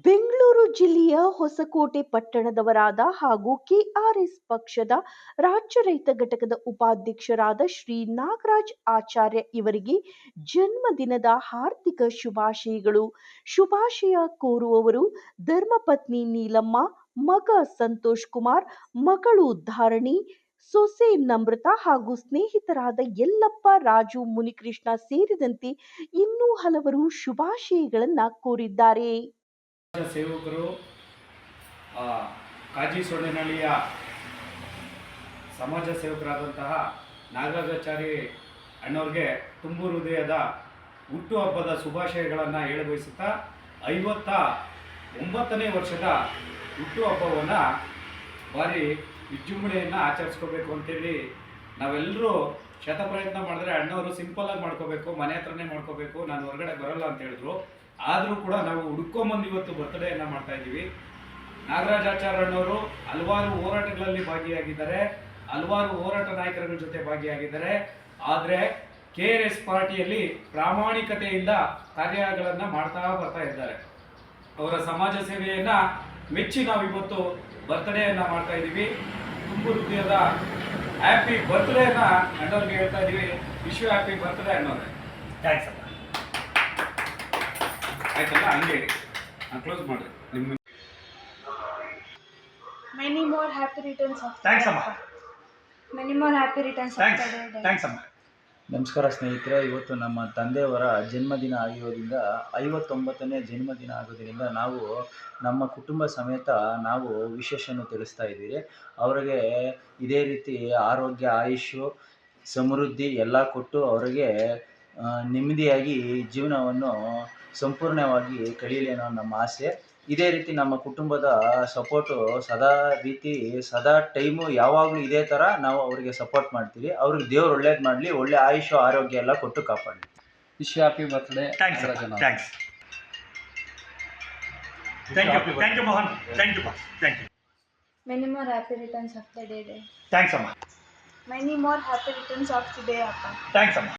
ಬೆಂಗಳೂರು ಜಿಲ್ಲೆಯ ಹೊಸಕೋಟೆ ಪಟ್ಟಣದವರಾದ ಹಾಗೂ ಕೆಆರ್ಎಸ್ ಪಕ್ಷದ ರಾಜ್ಯ ರೈತ ಘಟಕದ ಉಪಾಧ್ಯಕ್ಷರಾದ ಶ್ರೀ ನಾಗರಾಜ್ ಆಚಾರ್ಯ ಇವರಿಗೆ ಜನ್ಮದಿನದ ಹಾರ್ದಿಕ ಶುಭಾಶಯಗಳು. ಶುಭಾಶಯ ಕೋರುವವರು ಧರ್ಮಪತ್ನಿ ನೀಲಮ್ಮ, ಮಗ ಸಂತೋಷ್ ಕುಮಾರ್, ಮಗಳು ಧಾರಣಿ, ಸೊಸೆ ನಮ್ರತ ಹಾಗೂ ಸ್ನೇಹಿತರಾದ ಯಲ್ಲಪ್ಪ, ರಾಜು, ಮುನಿಕೃಷ್ಣ ಸೇರಿದಂತೆ ಇನ್ನೂ ಹಲವರು ಶುಭಾಶಯಗಳನ್ನು ಕೋರಿದ್ದಾರೆ. ಸೇವಕರು ಕಾಜಿ ಸೊಳ್ಳೆನಹಳ್ಳಿಯ ಸಮಾಜ ಸೇವಕರಾದಂತಹ ನಾಗರಾಜಾಚಾರಿ ಅಣ್ಣವ್ರಿಗೆ ತುಂಬು ಹೃದಯದ ಹುಟ್ಟುಹಬ್ಬದ ಶುಭಾಶಯಗಳನ್ನು ಹೇಳಬಯಸುತ್ತಾ ಐವತ್ತ ಒಂಬತ್ತನೇ ವರ್ಷದ ಹುಟ್ಟುಹಬ್ಬವನ್ನು ಭಾರಿ ವಿಜೃಂಭಣೆಯನ್ನು ಆಚರಿಸ್ಕೋಬೇಕು ಅಂತೇಳಿ ನಾವೆಲ್ಲರೂ ಶತಪ್ರಯತ್ನ ಮಾಡಿದ್ರೆ ಅಣ್ಣವರು ಸಿಂಪಲ್ಲಾಗಿ ಮಾಡ್ಕೋಬೇಕು, ಮನೆ ಹತ್ರನೇ ಮಾಡ್ಕೋಬೇಕು, ನಾನು ಹೊರಗಡೆ ಬರಲ್ಲ ಅಂತ ಹೇಳಿದ್ರು. ಆದರೂ ಕೂಡ ನಾವು ಹುಡ್ಕೊಂಬಂದು ಇವತ್ತು ಬರ್ತ್ಡೇಯನ್ನು ಮಾಡ್ತಾ ಇದ್ದೀವಿ. ನಾಗರಾಜಾಚಾರ್ಯಣ್ಣವರು ಹಲವಾರು ಹೋರಾಟಗಳಲ್ಲಿ ಭಾಗಿಯಾಗಿದ್ದಾರೆ. ಹಲವಾರು ಹೋರಾಟ ನಾಯಕರ ಜೊತೆ ಭಾಗಿಯಾಗಿದ್ದಾರೆ. ಆದರೆ ಕೆ ಆರ್ ಎಸ್ ಪಾರ್ಟಿಯಲ್ಲಿ ಪ್ರಾಮಾಣಿಕತೆಯಿಂದ ಕಾರ್ಯಗಳನ್ನು ಮಾಡ್ತಾ ಬರ್ತಾ ಇದ್ದಾರೆ. ಅವರ ಸಮಾಜ ಸೇವೆಯನ್ನು ಮೆಚ್ಚಿ ನಾವು ಇವತ್ತು ಬರ್ತಡೆಯನ್ನು ಮಾಡ್ತಾ ಇದ್ದೀವಿ. ತುಂಬು ಹೃದಯದ ಹ್ಯಾಪಿ ಬರ್ತ್ಡೇನ ಅಣ್ಣವ್ರಿಗೆ ಹೇಳ್ತಾ ಇದೀವಿ. ವಿಶ್ವ ಹ್ಯಾಪಿ ಬರ್ತ್ಡೇ ಅಣ್ಣವ್ರೆ. ಥ್ಯಾಂಕ್ಸ್ ಅಮ್ಮ ಆಯ್ತಲ್ಲ ಹಂಗೆ ಕ್ಲೋಸ್ ಮಾಡಿ ನಿಮ್ಮ Many more happy returns of thanks ಅಮ್ಮ. Many more happy returns of thanks. Thanks ಅಮ್ಮ. ನಮಸ್ಕಾರ ಸ್ನೇಹಿತರೆ, ಇವತ್ತು ನಮ್ಮ ತಂದೆಯವರ ಜನ್ಮದಿನ ಆಗಿರೋದ್ರಿಂದ ಐವತ್ತೊಂಬತ್ತನೇ ಜನ್ಮದಿನ ಆಗೋದ್ರಿಂದ ನಾವು ನಮ್ಮ ಕುಟುಂಬ ಸಮೇತ ನಾವು ವಿಶೇಷವನ್ನು ತಿಳಿಸ್ತಾ ಇದ್ದೀವಿ. ಅವರಿಗೆ ಇದೇ ರೀತಿ ಆರೋಗ್ಯ ಆಯುಷು ಸಮೃದ್ಧಿ ಎಲ್ಲ ಕೊಟ್ಟು ಅವರಿಗೆ ನೆಮ್ಮದಿಯಾಗಿ ಜೀವನವನ್ನು ಸಂಪೂರ್ಣವಾಗಿ ಕಳೀಲಿ ಅನ್ನೋ ನಮ್ಮ ಆಸೆ. ಇದೇ ರೀತಿ ನಮ್ಮ ಕುಟುಂಬದ ಸಪೋರ್ಟು ಸದಾ ರೀತಿ ಸದಾ ಟೈಮು ಯಾವಾಗಲೂ ಇದೇ ಥರ ನಾವು ಅವರಿಗೆ ಸಪೋರ್ಟ್ ಮಾಡ್ತೀವಿ. ಅವ್ರಿಗೆ ದೇವ್ರು ಒಳ್ಳೇದು ಮಾಡಲಿ ಒಳ್ಳೆ ಆಯುಷು ಆರೋಗ್ಯ ಎಲ್ಲ ಕೊಟ್ಟು ಕಾಪಾಡಲಿ. Wish happy birthday thanks thanks thank you thank you Mohan thank you thank you many more happy returns of the day. Thanks ಅಮ್ಮ many more happy returns of the day Appa. Thanks ಅಮ್ಮ